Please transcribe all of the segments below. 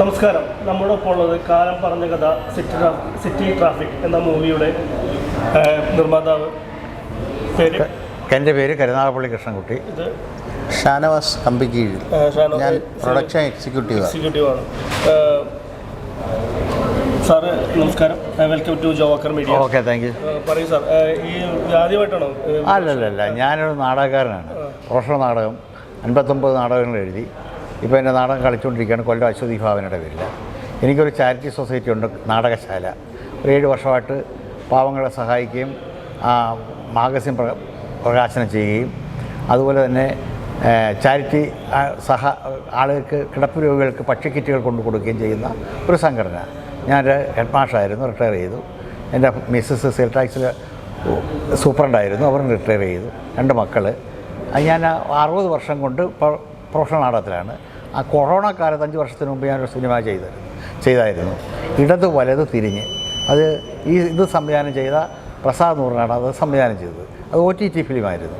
നമസ്കാരം. നമ്മുടെ ഒപ്പം ഉള്ളത് കാലം പറഞ്ഞ കഥ സിറ്റി സിറ്റി ട്രാഫിക് എന്ന മൂവിയുടെ നിർമ്മാതാവ്. പേര്? എന്റെ പേര് കരുനാഗപ്പള്ളി കൃഷ്ണൻകുട്ടി. ഇത്? ഷാനവാസ് കമ്പിക്കീഴിൽ ഞാൻ പ്രൊഡക്ഷൻ എക്സിക്യൂട്ടീവ് എക്സിക്യൂട്ടീവാണ്. സാറ് നമസ്കാരം. Welcome to Joker Media. Okay thank you പറയൂ സാർ. ഈ ആദ്യമായിട്ടാണോ? അല്ലല്ല അല്ലല്ലല്ല ഞാനൊരു നാടകക്കാരനാണ്. പ്രൊഫഷണൽ നാടകം അൻപത്തൊമ്പത് നാടകങ്ങൾ എഴുതി. ഇപ്പോൾ എന്റെ നാടകം കളിച്ചുകൊണ്ടിരിക്കുകയാണ് കൊല്ലം അശ്വതി ഭാവനയുടെ പേരിൽ എനിക്കൊരു ചാരിറ്റി സൊസൈറ്റി ഉണ്ട് നാടകശാല. ഒരു ഏഴ് വർഷമായിട്ട് പാവങ്ങളെ സഹായിക്കുകയും ആ, മാഗസിൻ പ്ര പ്രകാശനം ചെയ്യുകയും അതുപോലെ തന്നെ ചാരിറ്റി സഹ ആളുകൾക്ക് കിടപ്പ് രോഗികൾക്ക് പക്ഷിക്കിറ്റുകൾ കൊണ്ടു കൊടുക്കുകയും ചെയ്യുന്ന ഒരു സംഘടന. ഞാൻ ഹെഡ് മാഷായിരുന്നു റിട്ടയർ ചെയ്തു. എന്റെ മിസ്സസ് സെൽ ടാക്സിൽ സൂപ്രണ്ടായിരുന്നു അവർ റിട്ടയർ ചെയ്തു. രണ്ട് മക്കൾ ഞാൻ അറുപത് വർഷം കൊണ്ട് പ്രൊഫഷണൽ നാടകത്തിലാണ്. ആ കൊറോണ കാലത്ത് അഞ്ച് വർഷത്തിന് മുമ്പ് ഞാനൊരു സിനിമ ചെയ്തായിരുന്നു ചെയ്തായിരുന്നു. ഇടത് വലത് തിരിഞ്ഞ്. അത് ഈ ഇത് സംവിധാനം ചെയ്ത പ്രസാദ് നൂറിനാണ് അത് സംവിധാനം ചെയ്തത്. അത് ഒ ടി ടി ഫിലിമായിരുന്നു.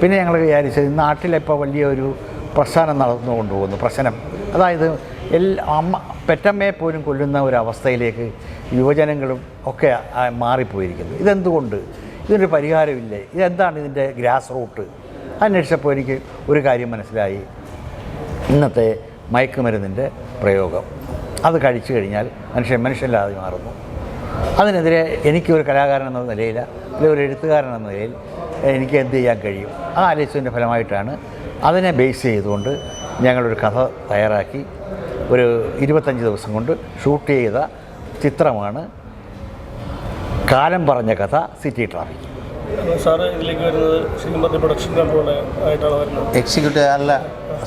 പിന്നെ ഞങ്ങൾ വിചാരിച്ചത് നാട്ടിലിപ്പോൾ വലിയൊരു പ്രശ്നം നടന്നു കൊണ്ടുപോകുന്നു പ്രശ്നം. അതായത് എല്ലാ അമ്മ പെറ്റമ്മയെ പോലും കൊല്ലുന്ന ഒരു അവസ്ഥയിലേക്ക് യുവജനങ്ങളും ഒക്കെ മാറിപ്പോയിരിക്കുന്നു. ഇതെന്തുകൊണ്ട്? ഇതിനൊരു പരിഹാരമില്ലേ? ഇതെന്താണ് ഇതിന്റെ ഗ്രാസ് റൂട്ട്? അന്വേഷിച്ചപ്പോൾ എനിക്ക് ഒരു കാര്യം മനസ്സിലായി. ഇന്നത്തെ മയക്കുമരുന്നിന്റെ പ്രയോഗം. അത് കഴിച്ചു കഴിഞ്ഞാൽ മനുഷ്യൻ മനുഷ്യനില്ലാതെ മാറുന്നു. അതിനെതിരെ എനിക്കൊരു കലാകാരൻ എന്ന നിലയിൽ അല്ലെങ്കിൽ ഒരു എഴുത്തുകാരൻ എന്ന നിലയിൽ എനിക്ക് എന്ത് ചെയ്യാൻ കഴിയും? ആ ആലോചിച്ചതിന്റെ ഫലമായിട്ടാണ് അതിനെ ബേസ് ചെയ്തുകൊണ്ട് ഞങ്ങളൊരു കഥ തയ്യാറാക്കി. ഒരു ഇരുപത്തഞ്ച് ദിവസം കൊണ്ട് ഷൂട്ട് ചെയ്ത ചിത്രമാണ് കാലം പറഞ്ഞ കഥ സിറ്റി ട്രാഫിക്. സാറ് ഇതിലേക്ക് വരുന്നത് ശരിക്കും പറഞ്ഞ പ്രൊഡക്ഷൻ കൺട്രോൾ ആയിട്ടാണ് വരുന്നത്. എക്സിക്യൂട്ടീവ് അല്ല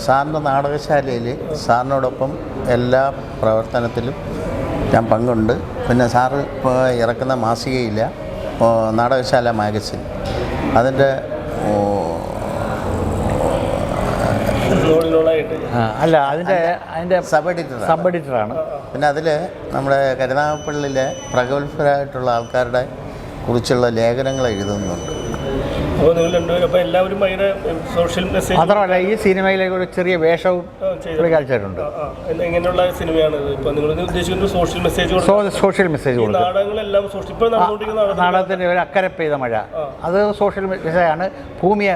സാറിന്റെ നാടകശാലയിൽ സാറിനോടൊപ്പം എല്ലാ പ്രവർത്തനത്തിലും ഞാൻ പങ്കുണ്ട്. പിന്നെ സാറ് ഇപ്പോൾ ഇറക്കുന്ന മാസികയില്ല നാടകശാല മാഗസിൻ. അതിന്റെ അല്ല അതിന്റെ അതിന്റെ സബ് എഡിറ്റർ സബ് എഡിറ്ററാണ് പിന്നെ അതിൽ നമ്മുടെ കരുനാഗപ്പള്ളിയിലെ പ്രഗത്ഭരായിട്ടുള്ള ആൾക്കാരുടെ കുറിച്ചുള്ള ലേഖനങ്ങൾ എഴുതുന്നുണ്ട്. മാത്രമല്ല ഈ സിനിമയിലേക്ക് ഒരു ചെറിയ വേഷവും കളിച്ചിട്ടുണ്ട് എങ്ങനെയുള്ള സിനിമയാണ് സോഷ്യൽ മെസ്സേജ് സോഷ്യൽ മെസ്സേജ് നാടകത്തിന്റെ ഒരു അക്കരെ പെയ്ത മഴ അത് സോഷ്യൽ മെസ്സേജാണ് ഭൂമിയെ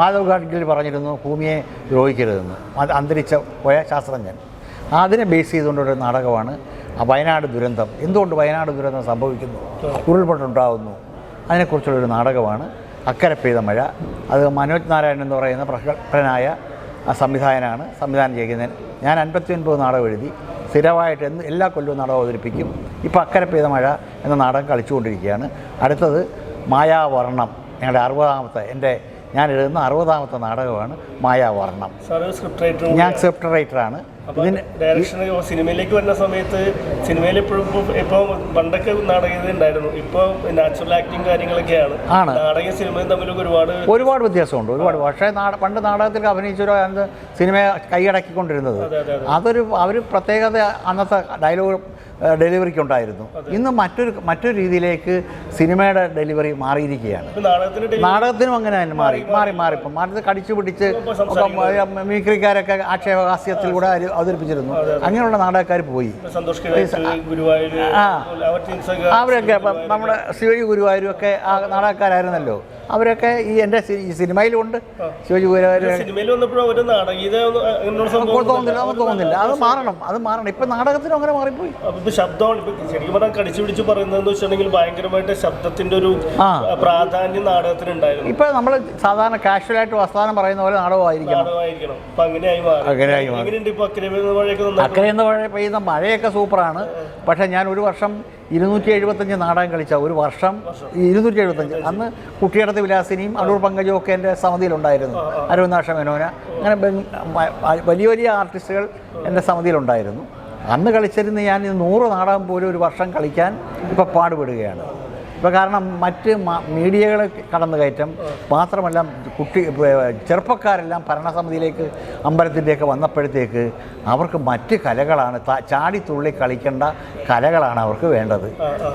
മാധവ് ഗാഡ്ഗിൽ പറഞ്ഞിരുന്നു ഭൂമിയെ ദ്രോഹിക്കരുതെന്ന്. അത് അന്തരിച്ച പോയ ശാസ്ത്രജ്ഞൻ. അതിനെ ബേസ് ചെയ്തുകൊണ്ടൊരു നാടകമാണ് ആ വയനാട് ദുരന്തം. എന്തുകൊണ്ട് വയനാട് ദുരന്തം സംഭവിക്കുന്നു? ഉരുൾപൊട്ടുണ്ടാകുന്നു അതിനെക്കുറിച്ചുള്ളൊരു നാടകമാണ് അക്കരെ പെയ്ത മഴ. അത് മനോജ് നാരായണൻ എന്ന് പറയുന്ന പ്രഗത്ഭനായ സംവിധായനാണ് സംവിധാനം ചെയ്യുന്നത് ഞാൻ അൻപത്തി ഒൻപത് നാടകം എഴുതി സ്ഥിരമായിട്ട് എന്ന് എല്ലാ കൊല്ലവും നാടകം അവതരിപ്പിക്കും. ഇപ്പോൾ അക്കരെ പെയ്ത മഴ എന്ന നാടകം കളിച്ചുകൊണ്ടിരിക്കുകയാണ്. അടുത്തത് മായാവർണം ഞങ്ങളുടെ അറുപതാമത്തെ എന്റെ ഞാൻ എഴുതുന്ന അറുപതാമത്തെ നാടകമാണ് മായാവർണം. ഞാൻ സ്ക്രിപ്റ്റ് റൈറ്ററാണ് സിനിമയിലേക്ക് വരുന്ന സമയത്ത് സിനിമയിൽ എപ്പോഴും ഇപ്പോൾ പണ്ടൊക്കെ നാടകം ഉണ്ടായിരുന്നു. ഇപ്പോൾ നാച്ചുറൽ ആക്ടിങ് കാര്യങ്ങളൊക്കെയാണ്. ആണ്. നാടകീയ സിനിമയും തമ്മിൽ ഒരുപാട് ഒരുപാട് വ്യത്യാസമുണ്ട്. ഒരുപാട്. പക്ഷേ പണ്ട് നാടകത്തിൽ അഭിനയിച്ചവരോ അന്ന് സിനിമയെ കൈയടക്കിക്കൊണ്ടിരുന്നത്. അതെ, അതെ, അതെ. അതൊരു അവർ പ്രത്യേകത അന്നത്തെ ഡയലോഗ് ഡെലിവറിക്ക് ഉണ്ടായിരുന്നു ഇന്ന് മറ്റൊരു മറ്റൊരു രീതിയിലേക്ക് സിനിമയുടെ ഡെലിവറി മാറിയിരിക്കുകയാണ്. നാടകത്തിനും അങ്ങനെ തന്നെ മാറി മാറി മാറി. ഇപ്പം മാറി. കടിച്ചു പിടിച്ച് മീക്രിക്കാരൊക്കെ ആക്ഷേപഹാസ്യത്തിലൂടെ കൂടെ അവതരിപ്പിച്ചിരുന്നു. അങ്ങനെയുള്ള നാടകക്കാർ പോയി. ആ. അവരൊക്കെ നമ്മുടെ ശിവജി ഗുരുവായൂരും ഒക്കെ ആ നാടകക്കാരായിരുന്നല്ലോ. അവരൊക്കെ ഈ എന്റെ സിനിമയിലുണ്ട്. തോന്നുന്നില്ല അത് തോന്നുന്നില്ല. അത് മാറണം അത് മാറണം. ഇപ്പൊ നാടകത്തിനും അങ്ങനെ മാറിപ്പോയി. ശബ്ദമാണ്. ശരിക്കും പറഞ്ഞാൽ കടിച്ചു പിടിച്ച് പറയുന്നത് വെച്ചിട്ടുണ്ടെങ്കിൽ ഭയങ്കരമായിട്ട് ശബ്ദത്തിന്റെ ഒരു പ്രാധാന്യം നാടകത്തിനുണ്ടായിരുന്നു. ഇപ്പൊ നമ്മൾ സാധാരണ കാഷ്വലായിട്ട് വസ്താനം പറയുന്ന പോലെ നാടകമായിരിക്കണം. അങ്ങനെയായി അക്കരയെന്ന് പറയുന്ന മഴയൊക്കെ സൂപ്പറാണ്. പക്ഷെ ഞാൻ ഒരു വർഷം ഇരുന്നൂറ്റി എഴുപത്തഞ്ച് നാടകം കളിച്ച ഒരു വർഷം ഇരുന്നൂറ്റി എഴുപത്തഞ്ച് അന്ന് കുട്ടിയടത്ത് വിലാസിനിയും അടൂർ പങ്കജും ഒക്കെ എന്റെ സമിതിയിലുണ്ടായിരുന്നു. അരവിന്ദാക്ഷ മേനോന. അങ്ങനെ വലിയ വലിയ ആർട്ടിസ്റ്റുകൾ എന്റെ സമിതിയിലുണ്ടായിരുന്നു. അന്ന് കളിച്ചിരുന്ന ഞാൻ നൂറ് നാടകം പോലും ഒരു വർഷം കളിക്കാൻ ഇപ്പോൾ പാടുപെടുകയാണ്. ഇപ്പോൾ കാരണം മറ്റ് മീഡിയകളെ കടന്നു കയറ്റം മാത്രമല്ല കുട്ടി ചെറുപ്പക്കാരെല്ലാം ഭരണസമിതിയിലേക്ക് അമ്പലത്തിന്റെയൊക്കെ വന്നപ്പോഴത്തേക്ക് അവർക്ക് മറ്റ് കലകളാണ് ചാടി ചാടിത്തുള്ളി കളിക്കേണ്ട കലകളാണ് അവർക്ക് വേണ്ടത്.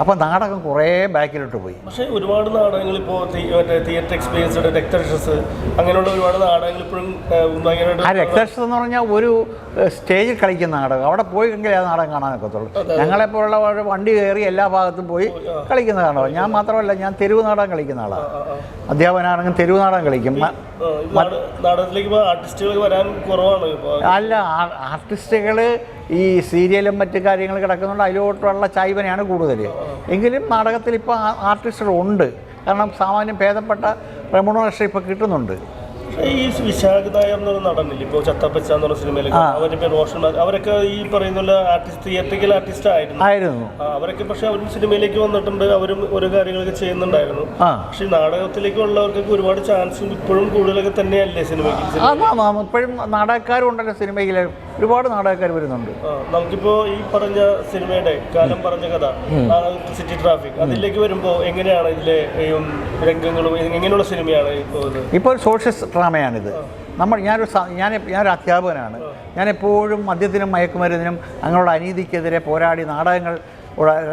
അപ്പോൾ നാടകം കുറേ ബാക്കിലോട്ട് പോയി. പക്ഷേ ഒരുപാട് നാടകങ്ങൾ ഇപ്പോൾ തിയേറ്റർ എക്സ്പീരിയൻസ് രക്തക്ഷസ് അങ്ങനെയുള്ള ഒരുപാട് നാടകങ്ങൾ ഇപ്പോഴും ആ രക്തരക്ഷസ് എന്ന് പറഞ്ഞാൽ ഒരു സ്റ്റേജിൽ കളിക്കുന്ന നാടകം. അവിടെ പോയി എങ്കിലേ ആ നാടകം കാണാനൊക്കത്തുള്ളൂ ഞങ്ങളെപ്പോലുള്ള വണ്ടി കയറി എല്ലാ ഭാഗത്തും പോയി കളിക്കുന്ന നാടകം. ഞാൻ മാത്രമല്ല ഞാൻ തെരുവ് നാടകം കളിക്കുന്ന ആളാണ് അധ്യാപകനാണെങ്കിൽ തെരുവ് നാടകം കളിക്കും. അല്ല ആർട്ടിസ്റ്റുകൾ ഈ സീരിയലും മറ്റു കാര്യങ്ങൾ കിടക്കുന്നുണ്ട് അതിലോട്ടുള്ള ചായ്വനയാണ് കൂടുതൽ എങ്കിലും നാടകത്തിൽ ഇപ്പോൾ ആർട്ടിസ്റ്റുകൾ ഉണ്ട്. കാരണം സാമാന്യം ഭേദപ്പെട്ട റെമുണറേഷൻ ഇപ്പോൾ കിട്ടുന്നുണ്ട്. ഈ വിശാഖ് നായർ എന്നൊരു നടനില്ല ഇപ്പോൾ ചത്തപ്പച്ച എന്ന് പറഞ്ഞ സിനിമയിലൊക്കെ ആ. അവരുടെ റോഷൻ. അവരൊക്കെ ഈ പറയുന്ന ആർട്ടിസ്റ്റ് തിയേറ്ററിക്കൽ ആർട്ടിസ്റ്റ് ആയിരുന്നു. ആയിരുന്നു. അവരൊക്കെ പക്ഷെ അവരും സിനിമയിലേക്ക് വന്നിട്ടുണ്ട്. അവരും ഓരോ കാര്യങ്ങളൊക്കെ ചെയ്യുന്നുണ്ടായിരുന്നു. പക്ഷെ നാടകത്തിലേക്ക് ഉള്ളവർക്കൊക്കെ ഒരുപാട് ചാൻസും ഇപ്പോഴും കൂടുതലൊക്കെ തന്നെയല്ലേ സിനിമയ്ക്ക് ഇപ്പോഴും നാടകക്കാരും ഉണ്ടല്ലോ സിനിമയിൽ ഒരുപാട് നാടകക്കാർ വരുന്നുണ്ട്. നമുക്കിപ്പോ ഈ പറഞ്ഞ സിനിമയുടെ കാലം പറഞ്ഞ കഥ സിറ്റി ട്രാഫിക് അതിലേക്ക് വരുമ്പോ എങ്ങനെയാണ് ഇതിലെ രംഗങ്ങളും എങ്ങനെയുള്ള സിനിമയാണ് ഇപ്പോൾ ഒരു സോഷ്യൽ ഡ്രാമയാണിത്. നമ്മൾ ഞാനൊരു ഞാൻ ഞാനൊരു അധ്യാപകനാണ്. ഞാൻ എപ്പോഴും മദ്യത്തിനും മയക്കുമരുന്നിനും അങ്ങനെയുള്ള അനീതിക്കെതിരെ പോരാടി നാടകങ്ങൾ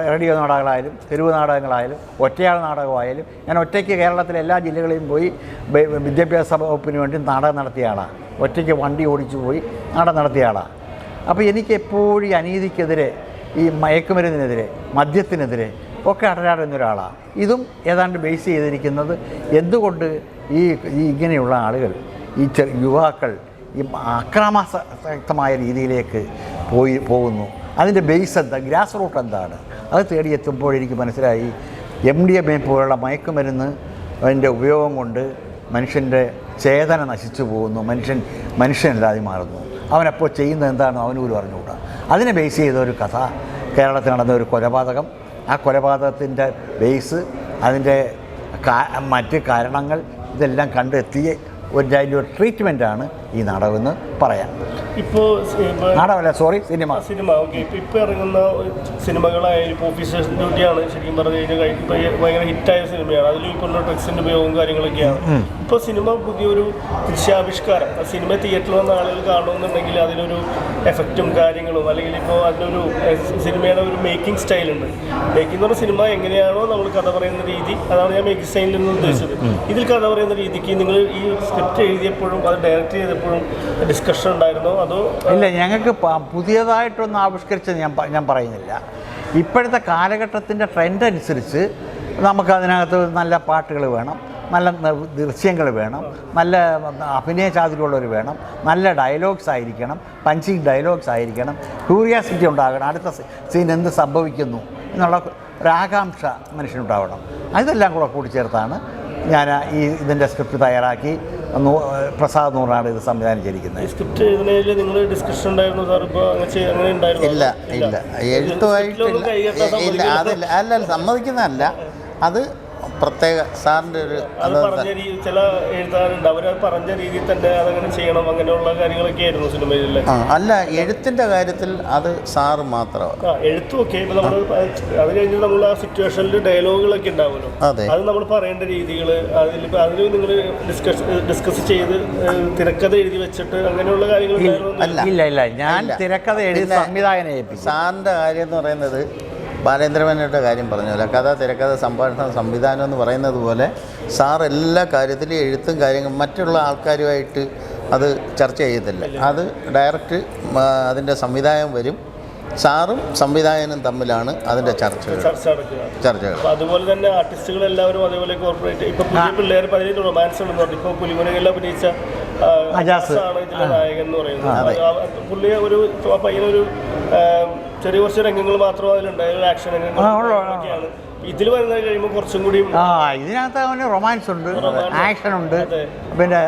റേഡിയോ നാടകങ്ങളായാലും തെരുവ് നാടകങ്ങളായാലും ഒറ്റയാൾ നാടകമായാലും ഞാൻ ഒറ്റയ്ക്ക് കേരളത്തിലെ എല്ലാ ജില്ലകളിലും പോയി വിദ്യാഭ്യാസ വകുപ്പിന് വേണ്ടി നാടകം നടത്തിയ ആളാണ് ഒറ്റയ്ക്ക് വണ്ടി ഓടിച്ചു പോയി നാടകം നടത്തിയ ആളാണ് അപ്പോൾ എനിക്ക് എപ്പോഴും അനീതിക്കെതിരെ ഈ മയക്കുമരുന്നിനെതിരെ മദ്യത്തിനെതിരെ ഒക്കെ അടരാടുന്ന ഒരാളാണ് ഇതും ഏതാണ്ട് ബേസ് ചെയ്തിരിക്കുന്നത് എന്തുകൊണ്ട് ഈ ഇങ്ങനെയുള്ള ആളുകൾ ഈ യുവാക്കൾ ഈ അക്രമാസക്തമായ രീതിയിലേക്ക് പോയി പോകുന്നു? അതിന്റെ ബേസ് എന്താ? ഗ്രാസ് റൂട്ട് എന്താണ്? അത് തേടിയെത്തുമ്പോൾ എനിക്ക് മനസ്സിലായി എം ഡി എം എ പോലുള്ള മയക്കുമരുന്ന് അതിന്റെ ഉപയോഗം കൊണ്ട് മനുഷ്യന്റെ ചേതന നശിച്ചു പോകുന്നു. മനുഷ്യൻ മനുഷ്യനല്ലാതെ മാറുന്നു. അവനപ്പോൾ ചെയ്യുന്നത് എന്താണെന്ന് അവന് അറിഞ്ഞുകൂടാ. അതിനെ ബേസ് ചെയ്ത ഒരു കഥ. കേരളത്തിൽ നടന്ന ഒരു കൊലപാതകം. ആ കൊലപാതകത്തിന്റെ ബേസ് അതിന്റെ മറ്റ് കാരണങ്ങൾ ഇതെല്ലാം കണ്ടെത്തിയ ഒരു അതിന്റെ ഒരു ട്രീറ്റ്മെന്റാണ് ഈ നാടകമെന്ന് പറയാം. ഇപ്പോൾ നാടകമല്ല സോറി സിനിമ. സിനിമ. ഓക്കെ ഇപ്പോൾ ഇപ്പൊ ഇറങ്ങുന്ന സിനിമകളായാലും ഇപ്പോൾ ഓഫീസേഴ്സ് ഡ്യൂട്ടിയാണ് ശരിക്കും പറഞ്ഞു കഴിഞ്ഞാൽ ഭയങ്കര ഹിറ്റായ സിനിമയാണ്. അതിൽ ഇപ്പോൾ ഡ്രഗ്സിന്റെ ഉപയോഗവും കാര്യങ്ങളൊക്കെയാണ്. ഇപ്പോൾ സിനിമ പുതിയൊരു ദൃശ്യാവിഷ്കാരം. ആ സിനിമ തിയേറ്ററിൽ വന്ന ആളുകൾ കാണുമെന്നുണ്ടെങ്കിൽ അതിനൊരു എഫക്റ്റും കാര്യങ്ങളും അല്ലെങ്കിൽ ഇപ്പോൾ അതിനൊരു സിനിമയുടെ ഒരു മേക്കിംഗ് സ്റ്റൈലുണ്ട് മേക്കിംഗ് എന്ന് പറഞ്ഞ സിനിമ എങ്ങനെയാണോ നമ്മൾ കഥ പറയുന്ന രീതി അതാണ് ഞാൻ മേക്കിംഗ് സ്റ്റൈലിൽ നിന്ന് ഉദ്ദേശിച്ചത്. ഇതിൽ കഥ പറയുന്ന രീതിക്ക് നിങ്ങൾ ഈ സ്ക്രിപ്റ്റ് എഴുതിയപ്പോഴും അത് ഡയറക്റ്റ് ചെയ്തപ്പോഴും ഡിസ്കഷൻ ഉണ്ടായിരുന്നോ. അതോ ഇല്ല ഞങ്ങൾക്ക് പുതിയതായിട്ടൊന്നും ആവിഷ്കരിച്ചത് ഞാൻ ഞാൻ പറയുന്നില്ല. ഇപ്പോഴത്തെ കാലഘട്ടത്തിന്റെ ട്രെൻഡ് അനുസരിച്ച് നമുക്ക് അതിനകത്ത് നല്ല പാട്ടുകൾ വേണം നല്ല ദൃശ്യങ്ങൾ വേണം നല്ല അഭിനയ ചാതുര്യമുള്ളവർ വേണം നല്ല ഡയലോഗ്സ് ആയിരിക്കണം പഞ്ചിങ് ഡയലോഗ്സ് ആയിരിക്കണം ക്യൂരിയാസിറ്റി ഉണ്ടാകണം അടുത്ത സീൻ എന്ത് സംഭവിക്കുന്നു എന്നുള്ള ഒരാകാംക്ഷ മനുഷ്യനുണ്ടാവണം. അതെല്ലാം കൂടെ കൂട്ടിച്ചേർത്താണ് ഞാൻ ഈ ഇതിന്റെ സ്ക്രിപ്റ്റ് തയ്യാറാക്കി. പ്രസാദ് നൂറാണ് ഇത് സംവിധാനിച്ചിരിക്കുന്നത്. സ്ക്രിപ്റ്റ് എഴുതുന്നതിൽ നിങ്ങൾ ഡിസ്കഷൻ ഉണ്ടായിരുന്നു സാർ ഇപ്പോൾ അങ്ങനെ ഉണ്ടായിരുന്നു? ഇല്ല ഇല്ല. എഴുത്തുമായിട്ടില്ല. ഇല്ല. അല്ല അല്ല, സമ്മതിക്കുന്നതല്ല. അത് പ്രത്യേക സാറിന്റെ ഒരു അത് പറഞ്ഞ രീതി ചില എഴുത്തുകാരുണ്ട് അവർ പറഞ്ഞ രീതിയിൽ തന്നെ അതങ്ങനെ ചെയ്യണം. അങ്ങനെയുള്ള കാര്യങ്ങളൊക്കെ ആയിരുന്നു സിനിമയിൽ അല്ല എഴുത്തിന്റെ കാര്യത്തിൽ അത് സാറ് മാത്രമാണ്. എഴുത്തും ഒക്കെ ഇപ്പം നമ്മൾ അത് കഴിഞ്ഞ് നമ്മൾ ആ സിറ്റുവേഷനിൽ ഡയലോഗുകളൊക്കെ ഉണ്ടാവുമല്ലോ. അതെ. അത് നമ്മൾ പറയേണ്ട രീതികൾ അതിൽ അതിൽ നിങ്ങൾ ഡിസ്കസ് ഡിസ്കസ് ചെയ്ത് തിരക്കഥ എഴുതി വെച്ചിട്ട് അങ്ങനെയുള്ള കാര്യങ്ങൾ. ഇല്ല ഇല്ല ഞാൻ തിരക്കഥ എഴുതി സംവിധായകനെ ഏൽപ്പിച്ചു സാറിന്റെ കാര്യം എന്ന് പറയുന്നത് ബാലേന്ദ്രമേനയുടെ കാര്യം പറഞ്ഞല്ലോ കഥ തിരക്കഥ സംഭാഷണം സംവിധാനം എന്ന് പറയുന്നത് പോലെ സാർ എല്ലാ കാര്യത്തിലും എഴുത്തും കാര്യങ്ങളും മറ്റുള്ള ആൾക്കാരുമായിട്ട് അത് ചർച്ച ചെയ്യത്തില്ല. അത് ഡയറക്റ്റ് അതിന്റെ സംവിധായകം വരും. സാറും സംവിധായകനും തമ്മിലാണ് അതിന്റെ ചർച്ചകൾ. ചർച്ചകൾ. അതുപോലെ തന്നെ ആർട്ടിസ്റ്റുകൾ എല്ലാവരും അതേപോലെ കോർപ്പറേറ്റ് ഇപ്പോൾ പുതിയ പിള്ളേർ പതിനേഴ് റൊമാൻസ് ഉണ്ടെന്ന് പറഞ്ഞു. ഇപ്പൊ പുലിമുനകളിൽ അഭിനയിച്ച അജാസ്. ആണ് ഇതിന്റെ നായകൻ എന്ന് പറയുന്നത്. ആ, ആ, പുള്ളി ഒരു പയ്യനൊരു ചെറിയ കുറച്ച് രംഗങ്ങൾ മാത്രമേ ആക്ഷൻ ഇതിൽ വരുന്നത് കഴിയുമ്പോൾ കുറച്ചും കൂടി ആ ഇതിനകത്ത് അവന് റൊമാൻസ് ഉണ്ട് ആക്ഷൻ ഉണ്ട് പിന്നെ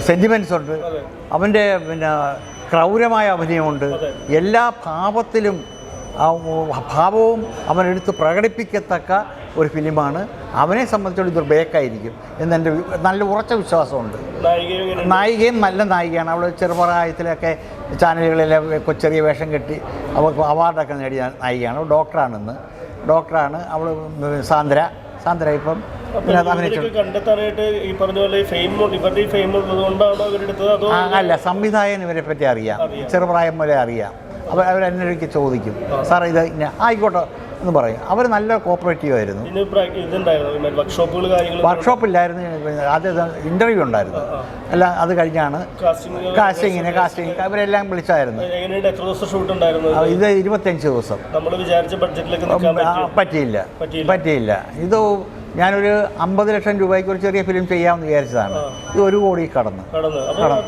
സെന്റിമെന്റ്സ് ഉണ്ട്. അവന്റെ പിന്നെ ക്രൗരമായ അഭിനയമുണ്ട് എല്ലാ ഭാവത്തിലും ഭാവവും അവനെടുത്ത് പ്രകടിപ്പിക്കത്തക്ക ഒരു ഫിലിമാണ്. അവനെ സംബന്ധിച്ചോളം ഇതൊരു ബേക്കായിരിക്കും എന്നെന്റെ വി- നല്ല ഉറച്ച വിശ്വാസമുണ്ട്. നായികയും നല്ല നായികയാണ്. അവൾ ചെറുപ്രായത്തിലൊക്കെ ചാനലുകളിലെ ചെറിയ വേഷം കെട്ടി അവൾക്ക് അവാർഡൊക്കെ നേടിയ നായികയാണ്. അവൾ ഡോക്ടറാണെന്ന്. ഡോക്ടറാണ്. അവൾ സാന്ദ്ര. സാന്ദ്ര ഇപ്പം കണ്ടെത്താനായിട്ട് ഈ പറഞ്ഞ പോലെ ഫെയിം ഇവരുടെ ഈ ഫെയിം ഉള്ളത് അവരെടുത്തത് അതോ അല്ല സംവിധായകൻ ഇവരെ പറ്റി അറിയാം. ചെറുപ്രായം പോലെ അറിയാം. അവർ അവരെന്നെ ചോദിക്കും. സാറേ ഇത് ഇന്ന ആയിക്കോട്ടെ. എന്ന് പറയും. അവർ നല്ല കോപ്പറേറ്റീവ് ആയിരുന്നു. വർക്ക്ഷോപ്പ് ഇല്ലായിരുന്നു. അത് ഇന്റർവ്യൂ ഉണ്ടായിരുന്നു. അല്ല അത് കഴിഞ്ഞാണ് കാസ്റ്റിങ്ങിന് കാസ്റ്റിംഗ് അവരെല്ലാം വിളിച്ചായിരുന്നു. ഇത് ഇരുപത്തഞ്ച് ദിവസം. പറ്റിയില്ല. പറ്റിയില്ല. ഇത് ഞാനൊരു അമ്പത് ലക്ഷം രൂപയ്ക്ക് ഒരു ചെറിയ ഫിലിം ചെയ്യാമെന്ന് വിചാരിച്ചതാണ്. ഇത് ഒരു കോടി കടന്നു.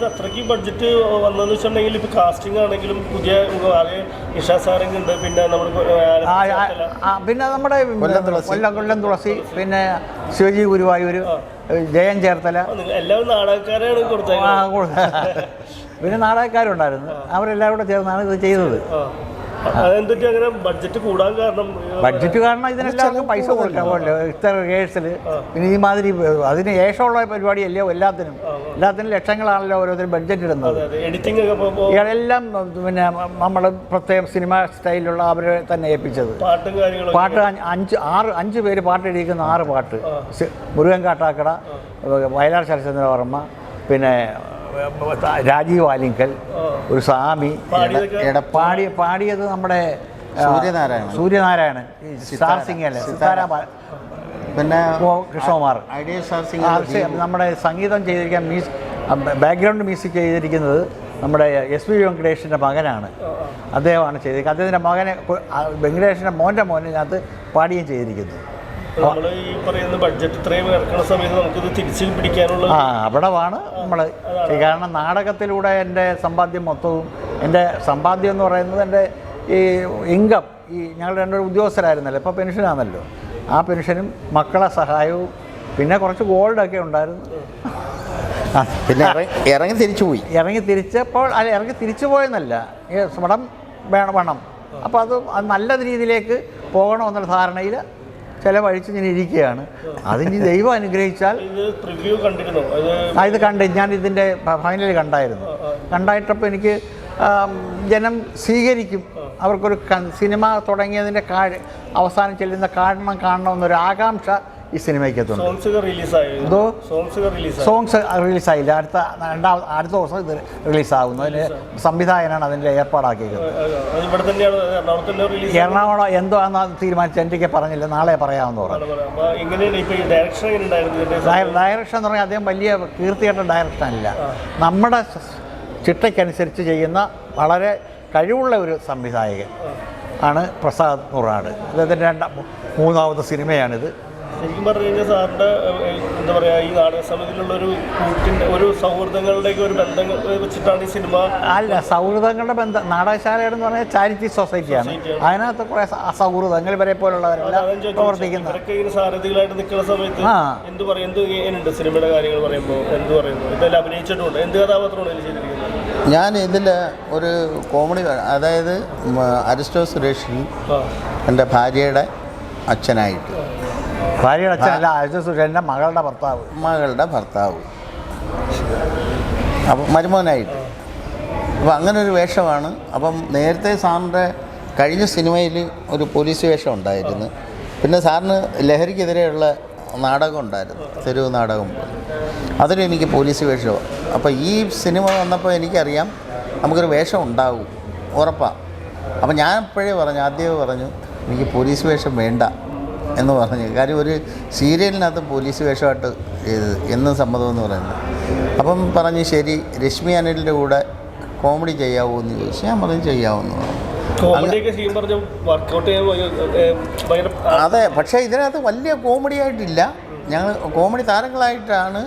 അത്രയ്ക്ക് ബഡ്ജറ്റ് വന്നതെന്ന് വെച്ചിട്ടുണ്ടെങ്കിൽ ഇപ്പൊ കാസ്റ്റിംഗ് ആണെങ്കിലും പുതിയ ഉണ്ട്. പിന്നെ പിന്നെ നമ്മുടെ കൊല്ലം തുളസി. കൊല്ലം തുളസി പിന്നെ ശിവജി ഗുരുവായൂർ ജയൻ ചേർത്തല. എല്ലാവരും നാടകക്കാരാണ് ആ, കൊടുത്തേക്കുന്നത് പിന്നെ നാടകക്കാരുണ്ടായിരുന്നു. അവരെല്ലാവരും കൂടെ ചേർന്നാണ് ഇത് ചെയ്തത്. ബഡ്ജറ്റ് കൂടാൻ കാരണം? ഇതിനെല്ലാം ബഡ്ജറ്റ് കാരണം ഇതിനെല്ലാവർക്കും പൈസ കൊടുക്കാമല്ലോ ഇത്ര റിഹേഴ്സൽ പിന്നെ ഈ മാതിരി അതിന് ശേഷമുള്ള പരിപാടി അല്ലയോ എല്ലാത്തിനും? എല്ലാത്തിനും ലക്ഷങ്ങളാണല്ലോ ഓരോരുത്തരും ബഡ്ജറ്റ് ഇടുന്നത്. ഇയാളെല്ലാം പിന്നെ നമ്മൾ പ്രത്യേകം സിനിമ സ്റ്റൈലിലുള്ള അവരെ തന്നെ ഏൽപ്പിച്ചത്. പാട്ടും പാട്ട് അഞ്ച് ആറ് അഞ്ച് പേര് പാട്ട് എഴുതിക്കുന്ന ആറ് പാട്ട്. മുരുകൻ കാട്ടാക്കട വയലാർ ശരചന്ദ്രവർമ്മ പിന്നെ രാജീവ് ആലിങ്കൽ ഒരു സ്വാമി എടപ്പാടി പാടി പാടിയത് നമ്മുടെ സൂര്യനാരായണ സൂര്യനാരായണൻ. സൂര്യനാരായണൻ സ്റ്റാർ സിംഗല്ലേ സിതാര ബാ- പിന്നെ കൃഷ്ണകുമാർ. ഐഡിയ സ്റ്റാർ സിംഗ് നമ്മുടെ സംഗീതം ചെയ്തിരിക്കാൻ മ്യൂസ് ബാക്ക്ഗ്രൗണ്ട് മ്യൂസിക് ചെയ്തിരിക്കുന്നത് നമ്മുടെ എസ് വി വെങ്കടേഷിന്റെ മകനാണ്. അദ്ദേഹമാണ് ചെയ്തിരിക്കുന്നത്. അദ്ദേഹത്തിന്റെ മകനെ വെങ്കടേഷിന്റെ മോന്റെ മോനെ മോനിനകത്ത് പാടുകയും ചെയ്തിരിക്കുന്നു. നമ്മൾ ഈ പറയുന്ന ബഡ്ജറ്റ് ഇത്രയും ഇറക്കുന്ന സമയത്ത് നമുക്കിത് തിരിച്ചു പിടിക്കാനുള്ള ആ അവിടമാണ് നമ്മൾ കാരണം നാടകത്തിലൂടെ എന്റെ സമ്പാദ്യം മൊത്തവും എന്റെ സമ്പാദ്യം എന്ന് പറയുന്നത് എന്റെ ഈ ഇൻകം ഈ ഞങ്ങൾ രണ്ടൊരു ഉദ്യോഗസ്ഥരായിരുന്നല്ലോ ഇപ്പോൾ പെൻഷനാണല്ലോ ആ പെൻഷനും മക്കളെ സഹായവും പിന്നെ കുറച്ച് ഗോൾഡൊക്കെ ഉണ്ടായിരുന്നു. ആ, പിന്നെ ഇറങ്ങി തിരിച്ചു പോയി. ഇറങ്ങി തിരിച്ചപ്പോൾ അല്ല ഇറങ്ങി തിരിച്ചു പോയെന്നല്ല. ഈ സ്മടം വേണം വേണം. അപ്പോൾ അത് അത് നല്ല രീതിയിലേക്ക് പോകണമെന്നുള്ള ധാരണയിൽ ചിലവഴിച്ച് ഞാൻ ഇരിക്കുകയാണ്. അതിന് ദൈവം അനുഗ്രഹിച്ചാൽ ഇത് കണ്ട്. ഞാൻ ഇതിന്റെ ഫൈനൽ കണ്ടായിരുന്നു. കണ്ടായിട്ടപ്പോൾ എനിക്ക് ജനം സ്വീകരിക്കും. അവർക്കൊരു സിനിമ തുടങ്ങിയതിന്റെ അവസാനം ചെല്ലുന്ന കാരണം കാണണമെന്നൊരു ആകാംക്ഷ ഈ സിനിമയ്ക്ക് എന്തോ? സോങ്സ് റിലീസായില്ല അടുത്ത രണ്ടാമത് അടുത്ത ദിവസം ഇത് റിലീസാകുന്നു അതിന് സംവിധായകനാണ് അതിന്റെ റിലീസ് എറണാകുളം എന്തോ ആണെന്ന് തീരുമാനിച്ച് എന്റെ പറഞ്ഞില്ല. നാളെ പറയാമെന്ന് പറഞ്ഞു. ഡയറക്ഷൻ എന്ന് പറഞ്ഞാൽ അദ്ദേഹം വലിയ കീർത്തിയേട്ട ഡയറക്ഷൻ അല്ല. നമ്മുടെ ചിട്ടയ്ക്കനുസരിച്ച് ചെയ്യുന്ന വളരെ കഴിവുള്ള ഒരു സംവിധായകൻ ആണ് പ്രസാദ് മുറാട് അദ്ദേഹത്തിന്റെ രണ്ടാം മൂന്നാമത്തെ സിനിമയാണിത്. ശരിക്കും പറഞ്ഞു കഴിഞ്ഞാൽ സാറിന്റെ എന്താ പറയുക ഈ നാടക സമിതിയിലുള്ള ഒരു കൂട്ടിന്റെ ഒരു സൗഹൃദങ്ങളുടെയൊക്കെ ഒരു ബന്ധങ്ങൾ വെച്ചിട്ടാണ് ഈ സിനിമ അല്ല സൗഹൃദങ്ങളുടെ ബന്ധം നാടകശാലയുടെ എന്ന് പറഞ്ഞാൽ ചാരിറ്റി സൊസൈറ്റിയാണ്. അതിനകത്ത് കുറേ സൗഹൃദങ്ങൾ ഇവരെ പോലുള്ളവരെല്ലാം പ്രവർത്തിക്കുന്നത്. ഇവരൊക്കെ ഇങ്ങനെ സാരഥികളായിട്ട് നിൽക്കുന്ന സമയത്ത് ആ. എന്ത് പറയും എന്ത് സിനിമയുടെ കാര്യങ്ങൾ പറയുമ്പോൾ? എന്ത് പറയുന്നു? ഇതെല്ലാം അഭിനയിച്ചിട്ടുണ്ട്. എന്ത് കഥാപാത്രമാണ് ഇതിൽ ചെയ്തിരിക്കുന്നത്? ഞാൻ ഇതിൽ ഒരു കോമഡി അതായത് അരിസ്റ്റോ സുരേഷിൽ എന്റെ ഭാര്യയുടെ അച്ഛനായിട്ട്. ഭാര്യയുടെ അച്ഛനല്ല അജു സുരേന്റെ മകളുടെ ഭർത്താവ്. മകളുടെ ഭർത്താവ്. അപ്പം മരുമോനായിട്ട്. അപ്പം അങ്ങനെ ഒരു വേഷമാണ്. അപ്പം നേരത്തെ സാറിന്റെ കഴിഞ്ഞ സിനിമയിൽ ഒരു പോലീസ് വേഷം ഉണ്ടായിരുന്നു. പിന്നെ സാറിന് ലഹരിക്കെതിരെയുള്ള നാടകം ഉണ്ടായിരുന്നു തെരുവ് നാടകം. പോലെ അതിൽ എനിക്ക് പോലീസ് വേഷമാണ് അപ്പോൾ ഈ സിനിമ വന്നപ്പോൾ എനിക്കറിയാം നമുക്കൊരു വേഷം ഉണ്ടാവും ഉറപ്പാണ് അപ്പം ഞാൻ അപ്പോഴേ പറഞ്ഞു ആദ്യമേ പറഞ്ഞു എനിക്ക് പോലീസ് വേഷം വേണ്ട. എന്ന് പറഞ്ഞു കാര്യം ഒരു സീരിയലിനകത്ത് പോലീസ് വേഷമായിട്ട് ചെയ്തത് എന്നും സമ്മതം എന്ന് പറയുന്നത്. അപ്പം പറഞ്ഞു ശരി രശ്മി അനിലിന്റെ കൂടെ കോമഡി ചെയ്യാവോ എന്ന് ചോദിച്ചു. ഞാൻ പറഞ്ഞു ചെയ്യാവുന്നു അതെ പക്ഷേ ഇതിനകത്ത് വലിയ കോമഡി ആയിട്ടില്ല. ഞങ്ങൾ കോമഡി താരങ്ങളായിട്ടാണ്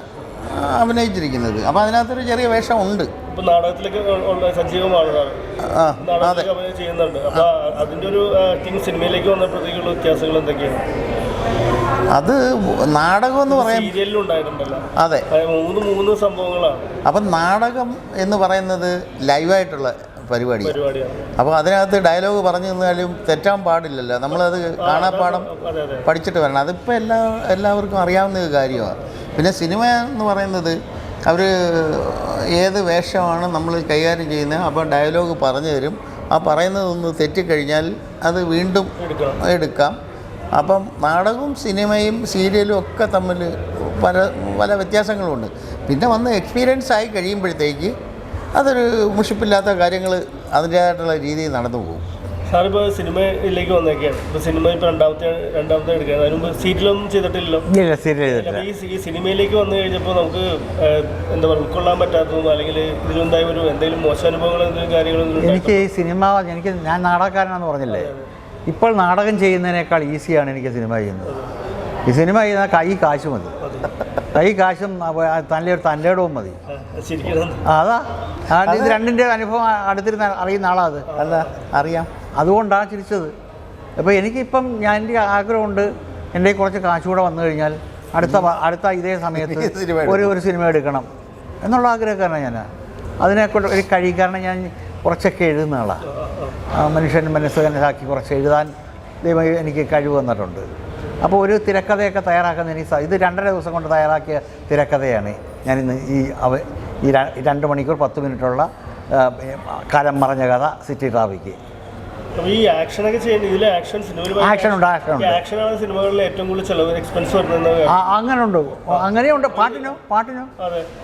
അഭിനയിച്ചിരിക്കുന്നത്. അപ്പോൾ അതിനകത്തൊരു ചെറിയ വേഷം ഉണ്ട്. ഇപ്പൊ നാടകത്തിലൊക്കെ സജീവമാണ് നാടകത്തിലൊക്കെ അഭിനയം ചെയ്യുന്നുണ്ട്. അപ്പൊ അതിന്റെ ഒരു ആക്ടിങ് സിനിമയിലേക്ക് വന്നപ്പോഴത്തേക്കുള്ള വ്യത്യാസങ്ങൾ എന്തൊക്കെയാണ്? അത് നാടകം എന്ന് ഉണ്ടായിട്ടുണ്ടല്ലോ അതെ. മൂന്ന് മൂന്ന് സംഭവങ്ങളാണ്. അപ്പം നാടകം എന്ന് പറയുന്നത് ലൈവായിട്ടുള്ള പരിപാടി. പരിപാടിയാണ്. അപ്പോൾ അതിനകത്ത് ഡയലോഗ് പറഞ്ഞു തന്നാലും തെറ്റാൻ പാടില്ലല്ലോ. നമ്മളത് കാണാപ്പാടം പാടം പഠിച്ചിട്ട് വരണം. അതിപ്പോൾ എല്ലാ എല്ലാവർക്കും അറിയാവുന്ന കാര്യമാണ്. പിന്നെ സിനിമ എന്ന് പറയുന്നത് അവർ ഏത് വേഷമാണ് നമ്മൾ കൈകാര്യം ചെയ്യുന്നത് അപ്പോൾ ഡയലോഗ് പറഞ്ഞു തരും. ആ പറയുന്നതൊന്ന് തെറ്റിക്കഴിഞ്ഞാൽ അത് വീണ്ടും എടുക്കാം. അപ്പം നാടകവും സിനിമയും സീരിയലും ഒക്കെ തമ്മിൽ പല പല വ്യത്യാസങ്ങളുണ്ട്. പിന്നെ വന്ന് എക്സ്പീരിയൻസ് ആയി കഴിയുമ്പോഴത്തേക്ക് അതൊരു മുഷിപ്പില്ലാത്ത കാര്യങ്ങൾ അതിന്റേതായിട്ടുള്ള രീതിയിൽ നടന്നു പോകും. സാറിപ്പോൾ സിനിമയിലേക്ക് വന്നേക്കാണ്. ഇപ്പോൾ സിനിമ ഇപ്പോൾ രണ്ടാമത്തെ രണ്ടാമത്തെ എടുക്കുകയാണ്. അതിന് മുമ്പ് സീറ്റിലൊന്നും ചെയ്തിട്ടില്ലല്ലോ? ഇല്ല സീരിയൽ ചെയ്തിട്ടില്ല. ഈ ഈ സിനിമയിലേക്ക് വന്നു കഴിഞ്ഞപ്പോൾ നമുക്ക് എന്താ പറയുക ഉൾക്കൊള്ളാൻ പറ്റാത്തതും അല്ലെങ്കിൽ ഇതിലുണ്ടായ ഒരു എന്തെങ്കിലും മോശം അനുഭവങ്ങൾ എന്തെങ്കിലും കാര്യങ്ങളൊന്നും എനിക്ക് ഈ സിനിമ എനിക്ക് ഞാൻ നാടകക്കാരനാണെന്ന് പറഞ്ഞില്ലേ? ഇപ്പോൾ നാടകം ചെയ്യുന്നതിനേക്കാൾ ഈസിയാണ് എനിക്ക് സിനിമ ചെയ്യുന്നത്. ഈ സിനിമ ചെയ്യുന്ന കൈ കാശ് മതി. കൈ കാശും തന്റെ ഒരു തന്റെ ഇടവും മതി. അതാ. ഇത് രണ്ടിന്റെ അനുഭവം അടുത്തിരുന്ന അറിയുന്ന ആളാ അത്. അല്ല അറിയാം. അതുകൊണ്ടാണ് ചിരിച്ചത്. അപ്പോൾ എനിക്കിപ്പം ഞാൻ എന്റെ ആഗ്രഹമുണ്ട് എന്റെ കുറച്ച് കാശ് കൂടെ വന്നു കഴിഞ്ഞാൽ അടുത്ത അടുത്ത ഇതേ സമയത്ത് ഒരു ഒരു സിനിമ എടുക്കണം എന്നുള്ള ആഗ്രഹക്കാരനാണ് ഞാൻ അതിനെക്കൊണ്ട് ഒരു കഴി കാരണം ഞാൻ കുറച്ചൊക്കെ എഴുതുന്ന ആളാണ് മനുഷ്യൻ മനസ്സ് മനസ്സിലാക്കി കുറച്ച് എഴുതാൻ ദൈവം എനിക്ക് കഴിവ് വന്നിട്ടുണ്ട് അപ്പോൾ ഒരു തിരക്കഥയൊക്കെ തയ്യാറാക്കുന്ന എനിക്ക് ഇത് രണ്ടര ദിവസം കൊണ്ട് തയ്യാറാക്കിയ തിരക്കഥയാണ് ഞാൻ ഇന്ന് ഈ അവ ഈ രണ്ട് മണിക്കൂർ പത്ത് മിനിറ്റുള്ള കാലം മറഞ്ഞ കഥ സിറ്റി ട്രാഫിക്ക്. ഈ ആക്ഷനൊക്കെ ഇതിൽ ആക്ഷൻ ഉണ്ട് ആക്ഷൻ ഉണ്ട്. ആക്ഷനാണ് സിനിമകളിൽ ഏറ്റവും കൂടുതൽ ചെലവ് എക്സ്പെൻസ് വരുന്നത് അങ്ങനെ ഉണ്ട് അങ്ങനെയുണ്ട്. പാട്ടിനോ പാട്ടിനോ.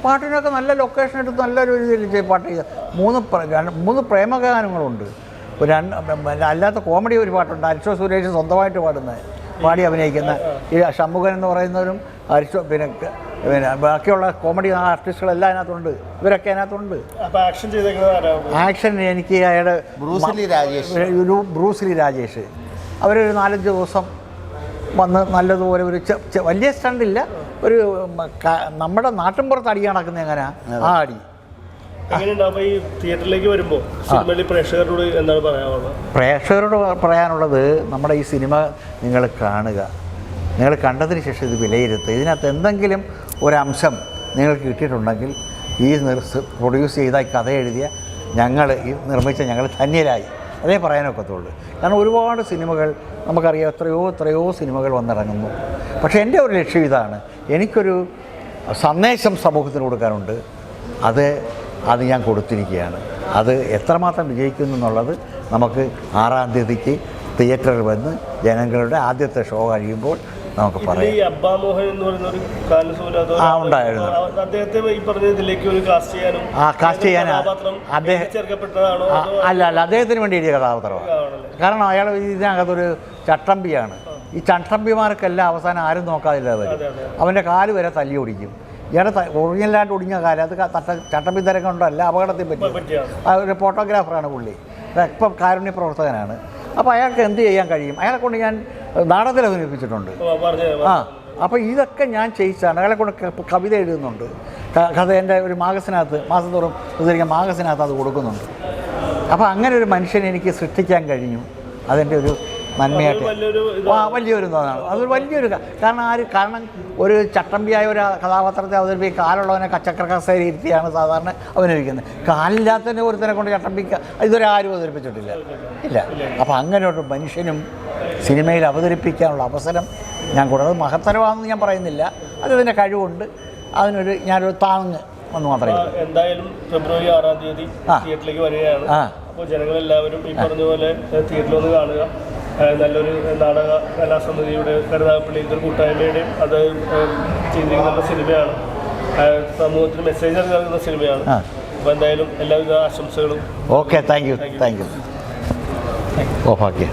പാട്ടിനൊക്കെ നല്ല ലൊക്കേഷൻ എടുത്ത് നല്ല രീതിയിൽ പാട്ട് ചെയ്ത. മൂന്ന് മൂന്ന് പ്രേമഗാനങ്ങളുണ്ട്. രണ്ട് അല്ലാത്ത കോമഡി ഒരു പാട്ടുണ്ട്. അരിശോ സുരേഷ് സ്വന്തമായിട്ട് പാടുന്നത് പാടി അഭിനയിക്കുന്ന ഈ ഷമ്മുഖൻ എന്ന് പറയുന്നവരും അരിശോ പിന്നെ പിന്നെ ബാക്കിയുള്ള കോമഡി ആർട്ടിസ്റ്റുകളെല്ലാം അതിനകത്തുണ്ട്. ഇവരൊക്കെ അതിനകത്തുണ്ട്. അപ്പോൾ ആക്ഷൻ ആക്ഷൻ എനിക്ക് അയാളുടെ ബ്രൂസ്ലി രാജേഷ്. ഒരു ബ്രൂസ്ലി രാജേഷ്. അവരൊരു നാലഞ്ച് ദിവസം വന്ന് നല്ലതുപോലെ ഒരു വലിയ സ്റ്റണ്ടില്ല ഒരു നമ്മുടെ നാട്ടിൻ പുറത്ത് അടി നടക്കുന്ന എങ്ങനെയാ ആ അടി. ഈ തിയേറ്ററിലേക്ക് വരുമ്പോൾ പ്രേക്ഷകരോട് എന്താണ് പറയാനുള്ളത്? പ്രേക്ഷകരോട് പറയാനുള്ളത് നമ്മുടെ ഈ സിനിമ നിങ്ങൾ കാണുക. നിങ്ങൾ കണ്ടതിന് ശേഷം ഇത് വിലയിരുത്തുക. ഇതിനകത്ത് എന്തെങ്കിലും ഒരംശം നിങ്ങൾക്ക് കിട്ടിയിട്ടുണ്ടെങ്കിൽ ഈ പ്രൊഡ്യൂസ് ചെയ്ത കഥ എഴുതിയ ഞങ്ങൾ ഈ നിർമ്മിച്ച ഞങ്ങൾ ധന്യരായി. അതേ പറയാനൊക്കത്തുള്ളൂ. കാരണം ഒരുപാട് സിനിമകൾ നമുക്കറിയാം എത്രയോ എത്രയോ സിനിമകൾ വന്നിറങ്ങുന്നു. പക്ഷേ എന്റെ ഒരു ലക്ഷ്യം ഇതാണ്. എനിക്കൊരു സന്ദേശം സമൂഹത്തിന് കൊടുക്കാനുണ്ട്. അത് അത് ഞാൻ കൊടുത്തിരിക്കുകയാണ്. അത് എത്രമാത്രം വിജയിക്കുന്നു എന്നുള്ളത് നമുക്ക് ആറാം തീയതിക്ക് തിയേറ്ററിൽ വന്ന് ജനങ്ങളുടെ ആദ്യത്തെ ഷോ കഴിയുമ്പോൾ നമുക്ക് പറയാം. ആ, ഉണ്ടായിരുന്നു. കാസ്റ്റ് ചെയ്യാൻ അദ്ദേഹം- അല്ല അല്ല അദ്ദേഹത്തിന് വേണ്ടി എഴുതിയ കഥാപാത്രമാണ് കാരണം അയാൾ ഇതിനകത്തൊരു ചട്ടമ്പിയാണ്. ഈ ചട്ടമ്പിമാർക്കെല്ലാം അവസാനം ആരും നോക്കാതില്ല വരും അതെ, അതെ. അവന്റെ കാൽ വരെ തല്ലി ഒടിക്കും. ഇയാളെ ഒറിജിനലായിട്ട് ഒടിഞ്ഞ കാലം അത് തട്ട ചട്ടമ്പി തരം കൊണ്ടല്ല അപകടത്തിൽ പറ്റി ഒരു ഫോട്ടോഗ്രാഫറാണ് പുള്ളി. ഇപ്പം കാരുണ്യ പ്രവർത്തകനാണ്. അപ്പോൾ അയാൾക്ക് എന്ത് ചെയ്യാൻ കഴിയും? അയാളെ കൊണ്ട് ഞാൻ നാടകത്തിൽ അഭിനയിപ്പിച്ചിട്ടുണ്ട്. ആ അപ്പോൾ ഇതൊക്കെ ഞാൻ ചെയ്യിച്ചാണ് അയാളെ കൊണ്ട് കവിത എഴുതുന്നുണ്ട്. കഥ എന്റെ ഒരു മാഗസിനകത്ത് മാസം തോറും പ്രസിദ്ധീകരിക്കുന്ന മാഗസിനകത്ത് അത് കൊടുക്കുന്നുണ്ട്. അപ്പോൾ അങ്ങനെ ഒരു മനുഷ്യനെ എനിക്ക് സൃഷ്ടിക്കാൻ കഴിഞ്ഞു. അതെന്റെ ഒരു നന്മയായിട്ട്. വലിയൊരു ഇത്. ആ വലിയൊരു ഇതാണ്. അതൊരു വലിയൊരു കാരണം ആര് കാരണം ഒരു ചട്ടമ്പിയായ ഒരു കഥാപാത്രത്തെ അവതരിപ്പിക്കുക കാലുള്ളവനെ കച്ചക്ര കസേരി ഇരുത്തിയാണ് സാധാരണ അഭിനയിക്കുന്നത്. കാലില്ലാത്തതിനെ ഒരുത്തനെ കൊണ്ട് ചട്ടമ്പിക്കുക ഇതുവരെ ആരും അവതരിപ്പിച്ചിട്ടില്ല. ഇല്ല. അപ്പോൾ അങ്ങനെ ഒരു മനുഷ്യനും സിനിമയിൽ അവതരിപ്പിക്കാനുള്ള അവസരം ഞാൻ കൊടുത്തത് മഹത്തരമാണെന്ന് ഞാൻ പറയുന്നില്ല. അതിന്റെ കഴിവുണ്ട്. അതിനൊരു ഞാനൊരു താങ്ങ് എന്ന് മാത്രമേ ഉള്ളൂ. എന്തായാലും ഫെബ്രുവരി ആറാം തീയതി. തിയേറ്ററിലേക്ക് വരികയാണ്. ആ. അപ്പോൾ ജനങ്ങളെല്ലാവരും ഈ പറഞ്ഞ പോലെ തിയേറ്ററിൽ ഒന്ന് കാണുക നല്ലൊരു നാടക കലാസമിതിയുടെ കരുതാപ്പള്ളിയുടെ കൂട്ടായ്മയുടെയും അത് ചെയ്തിരിക്കുന്ന സിനിമയാണ്. സമൂഹത്തിന് മെസ്സേജ് നൽകുന്ന സിനിമയാണ്. അപ്പോൾ എന്തായാലും എല്ലാവിധ ആശംസകളും. Okay thank you thank you ഓഫാക്കിയ